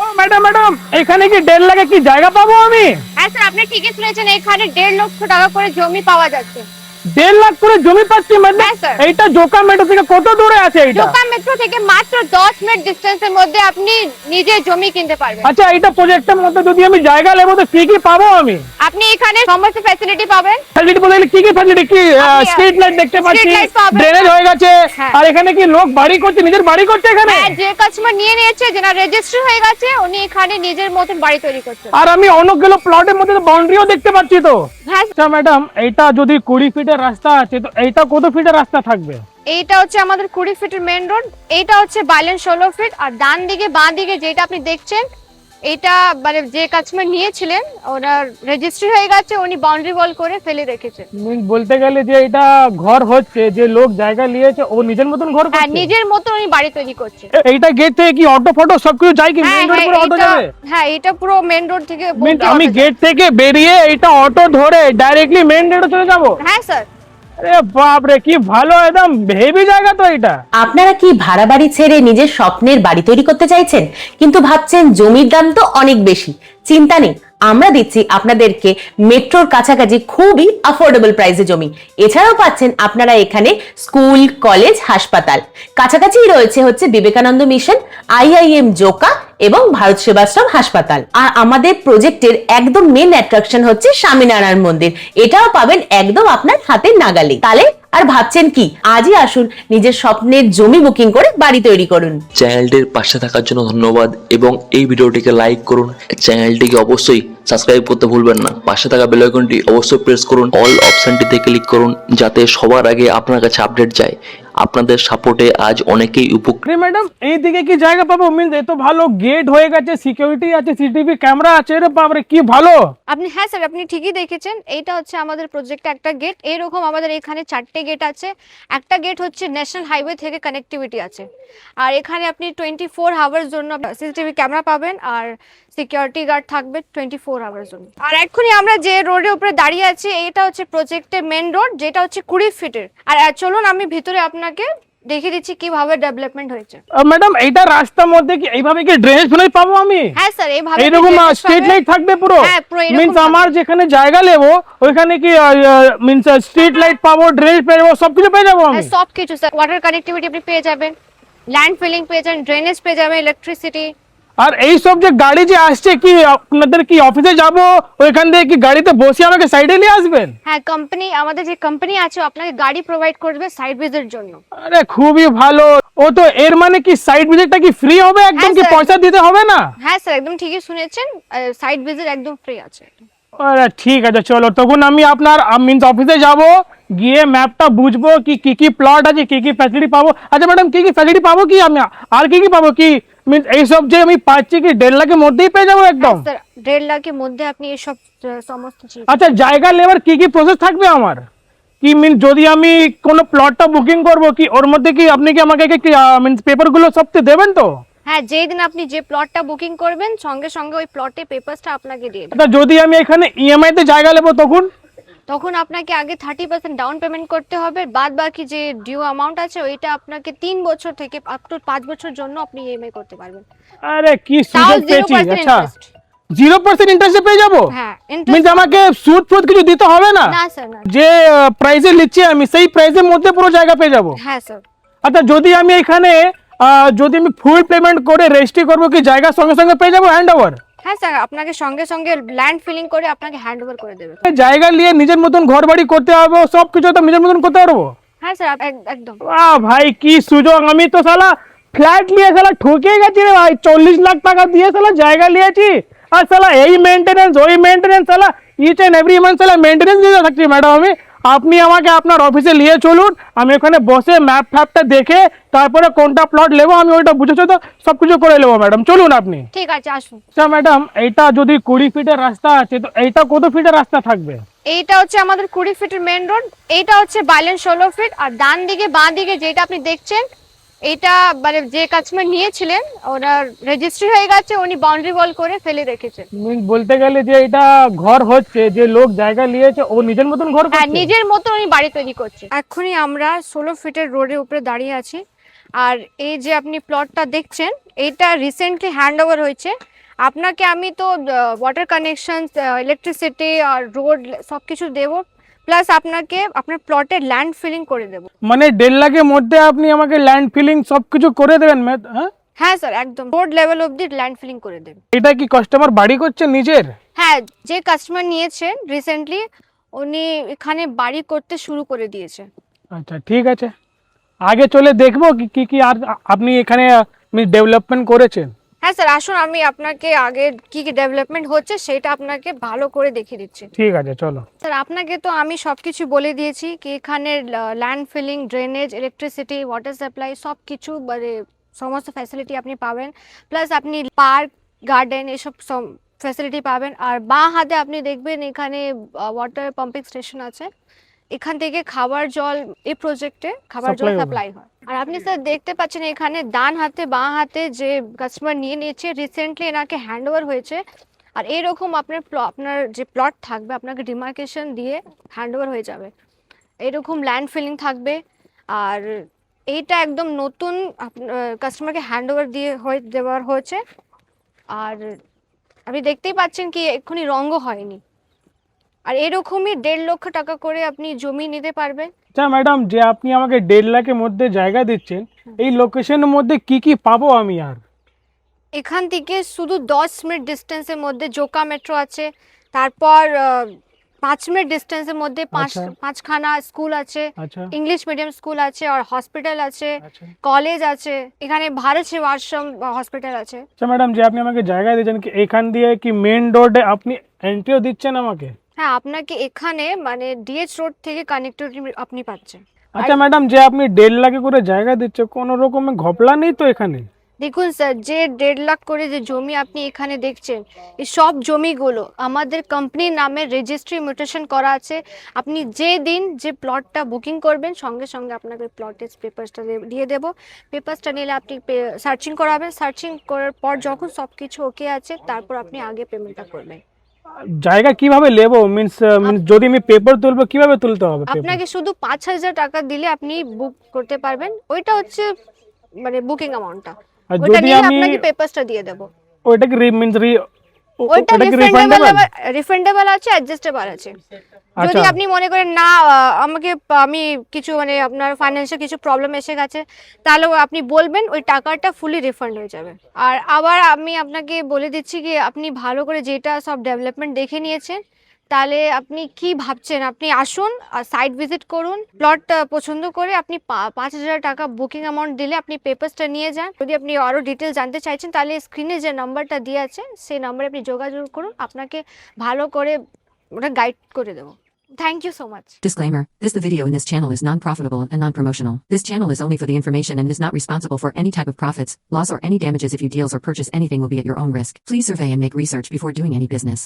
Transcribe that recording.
ও, madam madam, এখানে কি দেড় লাখে কি জায়গা পাবো আমি? হ্যাঁ স্যার, আপনি ঠিকই শুনেছেন, এখানে দেড় লক্ষ টাকা করে জমি পাওয়া যাচ্ছে। দেড় লাখ করে জমি পাচ্ছি ম্যাডাম হ্যাঁ, এইটা জোকা মেট্রো থেকে কত দূরে আছে এইটা? জোকা মেট্রো থেকে মাত্র দশ মিনিট ডিস্টেন্সের মধ্যে আপনি নিজে জমি কিনতে পারবেন। আচ্ছা এইটা প্রজেক্টের মধ্যে যদি আমি জায়গা নেব তো কি কি পাবো আমি? আপনি এখানে সমস্ত ফ্যাসিলিটি পাবেন। ফ্যাসিলিটি বলতে কি কি ফ্যাসিলিটি কি স্ট্রিট লাইট দেখতে পাচ্ছি ড্রেনেজ হয়ে গেছে। হ্যাঁ। আর এখানে কি লোক বাড়ি করছে নিজের বাড়ি করছে এখানে? হ্যাঁ যে কাস্টমার নিয়ে নিয়েছে যেটা রেজিস্ট্রি হয়ে গেছে উনি এখানে নিজের মতন বাড়ি তৈরি করছে। আর আমি অনেকগুলো প্লটের মধ্যে বাউন্ডারিও দেখতে পাচ্ছি তো। হ্যাঁ আচ্ছা ম্যাডাম এটা যদি কুড়ি ফিটের রাস্তা আছে তো এইটা কত ফিটের রাস্তা থাকবে? এইটা হচ্ছে আমাদের কুড়ি ফিটের মেন রোড এইটা হচ্ছে বাইলেন ষোলো ফিট আর ডান দিকে বাঁ দিকে যেটা আপনি দেখছেন এটা মানে যে কাস্টমার নিয়েছিলেন ওনার রেজিস্ট্রি হয়ে গেছে উনি বাউন্ডারি ওয়াল করে ফেলে রেখেছেন। বলতে গেলে যে এটা ঘর হচ্ছে যে লোক জায়গা নিয়েছে ও নিজের মতন ঘর হ্যাঁ করছে? নিজের মতন উনি বাড়ি তৈরি করছে। এইটা গেট থেকে কি অটো ফটো সবকিছু যায় কি? হ্যাঁ মেইন রোড হ্যাঁ পুরো অটো যাবে? হ্যাঁ এটা পুরো মেন রোড থেকে আমি গেট থেকে বেরিয়ে এটা অটো ধরে ডাইরেক্টলি মেইন রোডে চলে যাব? হ্যাঁ স্যার আরে বাপ রে কি ভালো, একদম হেভি জায়গা তো এটা। আপনারা কি ভাড়া বাড়ি ছেড়ে নিজের স্বপ্নের বাড়ি তৈরি করতে চাইছেন? কিন্তু ভাবছেন জমির দাম তো অনেক বেশি। চিন্তা নেই আমরা দিচ্ছি আপনাদেরকে মেট্রোর কাছাকাছি খুবই অ্যাফোর্ডেবল প্রাইসে জমি। এছাড়াও পাচ্ছেন আপনারা এখানে স্কুল, কলেজ, হাসপাতাল। কাছাকাছিই রয়েছে হচ্ছে বিবেকানন্দ মিশন আইআইএম জোকা এবং ভারত সেবাশ্রম হাসপাতাল। আর আমাদের প্রজেক্টের একদম মেন অ্যাট্রাকশন হচ্ছে স্বামীনারায়ণ মন্দির। এটাও পাবেন একদম আপনার হাতের নাগালে তাহলে আর ভাবছেন কি? আজই আসুন, নিজের স্বপ্নের জমি বুকিং করে বাড়ি তৈরি করুন। চ্যানেলটির পাশে থাকার জন্য ধন্যবাদ এবং এই ভিডিওটিকে লাইক করুন। চ্যানেলটিকে অবশ্যই সাবস্ক্রাইব করতে ভুলবেন না। পাশে থাকা বেল আইকনটি অবশ্যই প্রেস করুন। অল অপশনটিতে ক্লিক করুন, যাতে সবার আগে আপনার কাছে আপডেট যায়। আপনাদের সাপোর্টে আজ অনেকেই উপকৃত ম্যাডাম এইদিকে কি জায়গা পাবো? মিন্স এত ভালো গেট হয়ে গেছে সিকিউরিটি আছে সিটিভি ক্যামেরা আছে রে বাপরে কি ভালো? আপনি হ্যাঁ স্যার আপনি ঠিকই দেখেছেন। এইটা হচ্ছে আমাদের প্রজেক্টে একটা গেট এরকম আমাদের এখানে চারটে গেট আছে। একটা গেট হচ্ছে ন্যাশনাল হাইওয়ে থেকে কানেক্টিভিটি আছে। আর এখানে আপনি টোয়েন্টি ফোর আওয়ার্স জন্য সিসিটিভি ক্যামেরা পাবেন। আর সিকিউরিটি গার্ড থাকবে টোয়েন্টি ফোর আওয়ার্স জন্য আর এক্ষুনি আমরা যে রোডের উপরে দাঁড়িয়ে আছি এটা হচ্ছে প্রজেক্টের মেন রোড যেটা হচ্ছে কুড়ি ফিটের আর চলুন আমি ভিতরে আপনাকে দেখিয়ে দিচ্ছি কীভাবে ডেভেলপমেন্ট হয়েছে। ম্যাডাম এইটা রাস্তার মধ্যে কি এইভাবে কি ড্রেনেজ ফেলে পাবো আমি? হ্যাঁ স্যার এইভাবে drainage স্ট্রিট লাইট থাকবে পুরো। হ্যাঁ, মিন্স আমার যেখানে জায়গা নেব ওইখানে কি মিন্স স্ট্রিট লাইট পাবো ড্রেনেজ পেয়ে যাব সবকিছু পেয়ে যাব আমি। হ্যাঁ সব কিছু স্যার ওয়াটার কানেক্টিভিটি আপনি পেয়ে যাবেন ল্যান্ড ফিলিং পেয়ে যাবেন ড্রেনেজ পেয়ে যাবেন ইলেকট্রিসিটি আর এই সব যে গাড়ি যে আসছে কি আপনাদের কি অফিসে যাব? ওইখান থেকে কি গাড়িতে বসে আমাকে সাইডে নিয়ে আসবেন? হ্যাঁ কোম্পানি আমাদের যে কোম্পানি আছে আপনাকে গাড়ি প্রোভাইড করবে সাইড ভিজিট জন্য। আরে খুবই ভালো। ও তো এর মানে কি সাইড ভিজিটটা কি ফ্রি হবে একদম হ্যাঁ, কি পয়সা দিতে হবে না? হ্যাঁ স্যার একদম ঠিকই শুনেছেন। সাইড ভিজিট একদম ফ্রি আছে। আরে ঠিক আছে চলো। তখন আমি আপনার মিন্স অফিসে যাব গিয়ে ম্যাপটা বুঝব কি কি কি প্লট আছে কি কি ফ্যাসিলিটি পাবো। আচ্ছা ম্যাডাম কি কি ফ্যাসিলিটি পাবো কি আমি? আর কি কি পাবো কি? এইসব যে আমি পাচ্ছি কি দেড় লাখের মধ্যেই পেয়ে যাব একদম? দেড় লাখের মধ্যে আপনি এসব সমস্ত আচ্ছা জায়গা নেবার কি কি প্রসেস থাকবে আমার? কি মিন যদি আমি কোনো প্লটটা বুকিং করব কি ওর মধ্যে কি আপনি কি আমাকে কি মিন্স পেপারগুলো সব তো দেবেন তো? হ্যাঁ যেই দিন আপনি যে প্লটটা বুকিং করবেন সঙ্গে সঙ্গে ওই প্লটে পেপারসটা আপনাকে দিয়ে দেবে আচ্ছা যদি আমি এখানে ইএমআই তে জায়গা নেব তখন? তখন আপনাকে আগে থার্টি পার্সেন্ট ডাউন পেমেন্ট করতে হবে বাদ বাকি যে ডিউ অ্যামাউন্ট আছে ওইটা আপনাকে তিন বছর থেকে আপ টু পাঁচ বছর জন্য আপনি ইএমআই করতে পারবেন। আরে কি সুযোগ পেয়েছি আচ্ছা। ইন্টারেস্ট জিরো পার্সেন্ট ইন্টারেস্টে পেয়ে যাব? হ্যাঁ মিন্স আমাকে সুদ ফুদ কিছু দিতে হবে না? যে প্রাইসে নিচ্ছি আমি সেই প্রাইসের মধ্যে পুরো জায়গা পেয়ে যাব? হ্যাঁ স্যার আচ্ছা যদি আমি এখানে যদি আমি ফুল পেমেন্ট করে রেজিস্ট্রি করব কি জায়গার সঙ্গে সঙ্গে পেয়ে যাব হ্যান্ড ওভার হ্যাঁ স্যার আপনাকে সঙ্গে সঙ্গে ল্যান্ড ফিলিং করে আপনাকে হ্যান্ড ওভার করে দেবে। জায়গা নিয়ে নিজের মতন ঘর বাড়ি করতে হবে সব কিছু তো নিজের মতন করতে পারব? হ্যাঁ স্যার একদম। আহ ভাই কি সুযোগ। আমি তো সালা ফ্ল্যাট নিয়ে সালা ঠকে গেছি রে ভাই চল্লিশ লাখ টাকা দিয়ে সালা জায়গা নিয়েছি। আর সালা এই মেনটেনেন্স ওই মেনটেনেন্স সালা ইচ এন্ড এভরি মান্থ সালা মেনটেনেন্স দিয়ে থাকছি ম্যাডাম আমি। আপনি আমাকে আপনার অফিসে নিয়ে চলুন আমি ওখানে বসে ম্যাপ ফ্যাপটা দেখে তারপরে কোনটা প্লট নেব আমি ওইটা বুঝেছ তো সব কিছু করে নেব ম্যাডাম চলুন আপনি। ঠিক আছে আসুন। আচ্ছা ম্যাডাম এইটা যদি কুড়ি ফিটের রাস্তা আছে তো এইটা কত ফিটের রাস্তা থাকবে? এইটা হচ্ছে আমাদের কুড়ি ফিটের মেন রোড এইটা হচ্ছে বাইলেন ষোলো ফিট আর ডান দিকে বাঁ দিকে যেটা আপনি দেখছেন এটা মানে যে কাস্টমার নিয়েছিলেন ওনার রেজিস্ট্রি হয়ে গেছে উনি বাউন্ডারি ওয়াল করে ফেলে রেখেছেন। বলতে গেলে যে এটা ঘর হচ্ছে যে লোক জায়গা নিয়েছে ও নিজের মতন ঘর হ্যাঁ করছে? নিজের মতো উনি বাড়ি তৈরি করছে। এখনই আমরা ষোলো ফিটের রোডের উপরে দাঁড়িয়ে আছি। আর এই যে আপনি প্লটটা দেখছেন এটা রিসেন্টলি হ্যান্ড ওভার হয়েছে। আপনাকে আমি তো ওয়াটার কানেকশন ইলেকট্রিসিটি আর রোড সব কিছু দেবো। প্লাস আপনাকে আপনার প্লটের ল্যান্ড ফিলিং করে দেবো। মানে দেড় লাখের মধ্যে আপনি আমাকে ল্যান্ড ফিলিং সব কিছু করে দেবেন হ্যাঁ? হ্যাঁ স্যার একদম। রোড লেভেল অবধি ল্যান্ড ফিলিং করে দেবে। এটা কি কাস্টমার বাড়ি করছে নিজের? হ্যাঁ যে কাস্টমার নিয়েছেন রিসেন্টলি উনি এখানে বাড়ি করতে শুরু করে দিয়েছে। আচ্ছা ঠিক আছে। আগে চলে দেখব কি কি আর আপনি এখানে ডেভেলপমেন্ট করেছেন। হ্যাঁ স্যার আসুন আমি আপনাকে আগে কি কি ডেভেলপমেন্ট হচ্ছে সেটা আপনাকে ভালো করে দেখিয়ে দিচ্ছি। ঠিক আছে চলো। স্যার আপনাকে তো আমি সব কিছু বলে দিয়েছি কি এখানে land filling drainage electricity water supply সব কিছু মানে সমস্ত ফ্যাসিলিটি আপনি পাবেন। প্লাস আপনি পার্ক গার্ডেন এসব ফ্যাসিলিটি পাবেন। আর বাঁ হাতে আপনি দেখবেন এখানে ওয়াটার পাম্পিং স্টেশন আছে। এখান থেকে খাবার জল এই প্রজেক্টে খাবার জল সাপ্লাই হয়। আর আপনি স্যার দেখতে পাচ্ছেন এখানে ডান হাতে, বাঁ হাতে যে কাস্টমার নিয়ে নিয়েছে রিসেন্টলি এনাকে হ্যান্ড ওভার হয়েছে। আর এইরকম আপনার আপনার যে প্লট থাকবে, আপনাকে ডিমার্কেশন দিয়ে হ্যান্ড ওভার হয়ে যাবে। এরকম ল্যান্ড ফিলিং থাকবে। আর এইটা একদম নতুন কাস্টমারকে হ্যান্ড দিয়ে হয়ে দেওয়ার হয়েছে। আর আপনি দেখতেই পাচ্ছেন কি, এক্ষুনি রঙও হয়নি। আর এরকমই দেড় লক্ষ টাকা করে আপনি জমি নিতে পারবেন। আচ্ছা ম্যাডাম যে আপনি আমাকে দেড় লাখের মধ্যে জায়গা দিচ্ছেন এই লোকেশনের মধ্যে কি কি পাবো আমি আর? এখান থেকে শুধু দশ মিনিট ডিস্টেন্সের মধ্যে জোকা মেট্রো আছে তারপর পাঁচ মিনিট ডিস্টেন্সের মধ্যে পাঁচ আচ্ছা। পাঁচখানা স্কুল আছে আচ্ছা। ইংলিশ মিডিয়াম স্কুল আছে আর হসপিটাল আছে আচ্ছা। কলেজ আছে এখানে ভারত সেবাশ্রম হসপিটাল আছে। আচ্ছা ম্যাডাম যে আপনি আমাকে জায়গা দিচ্ছেন কি এখান দিয়ে কি মেন রোডে আপনি এন্ট্রিও দিচ্ছেন আমাকে? হ্যাঁ আপনাকে এখানে মানে ডিএচ রোড থেকে কানেক্টিভিটি আপনি পাচ্ছেন। আচ্ছা ম্যাডাম যে আপনি দেড় লাখে করে জায়গা দিচ্ছে কোনো রকমের ঘপলা নেই তো এখানে? দেখুন স্যার যে দেড় লাখ করে যে জমি আপনি এখানে দেখছেন এই সব জমিগুলো আমাদের কোম্পানির নামে রেজিস্ট্রি মিউটেশন করা আছে। আপনি যে দিন যে প্লটটা বুকিং করবেন সঙ্গে সঙ্গে আপনাকে প্লটের পেপারসটা দিয়ে দেবো। পেপারসটা নিলে আপনি সার্চিং করাবেন। সার্চিং করার পর যখন সব কিছু ওকে আছে তারপর আপনি আগে পেমেন্টটা করবেন। জায়গা কীভাবে নেব মিন্স যদি আমি পেপার তুলবো কীভাবে তুলতে হবে আপনাকে শুধু পাঁচ হাজার টাকা দিলে আপনি বুক করতে পারবেন। ওইটা হচ্ছে মানে বুকিং অ্যামাউন্টটা ওইটা নিয়ে আপনাকে পেপারসটা দিয়ে দেবো। ওইটা কি মিন্স রি ওইটা ওটা রিফান্ডেবল রিফান্ডেবল রিফান্ডেবল আছে অ্যাডজাস্টেবল আছে। যদি আচ্ছা। আপনি মনে করেন না আমাকে আমি কিছু মানে আপনার ফাইন্যান্সিয়াল কিছু প্রবলেম এসে গেছে তাহলে আপনি বলবেন ওই টাকাটা ফুলি রিফান্ড হয়ে যাবে। আর আবার আমি আপনাকে বলে দিচ্ছি কি আপনি ভালো করে যেটা সব ডেভেলপমেন্ট দেখে নিয়েছেন তাহলে আপনি কি ভাবছেন আপনি আসুন সাইট ভিজিট করুন প্লট পছন্দ করে আপনি পাঁচ হাজার টাকা বুকিং অ্যামাউন্ট দিলে আপনি পেপারসটা নিয়ে যান যদি আপনি আরও ডিটেল জানতে চাইছেন তাহলে স্ক্রিনে যে নাম্বারটা দিয়ে আছে সেই নাম্বারে আপনি যোগাযোগ করুন আপনাকে ভালো করে ওটা গাইড করে দেবো thank you so much Disclaimer This the video in this channel is non profitable and non promotional. This channel is only for the information and is not responsible for any type of profits, loss, or any damages if you deals or purchase anything will be at your own risk. Please survey and make research before doing any business.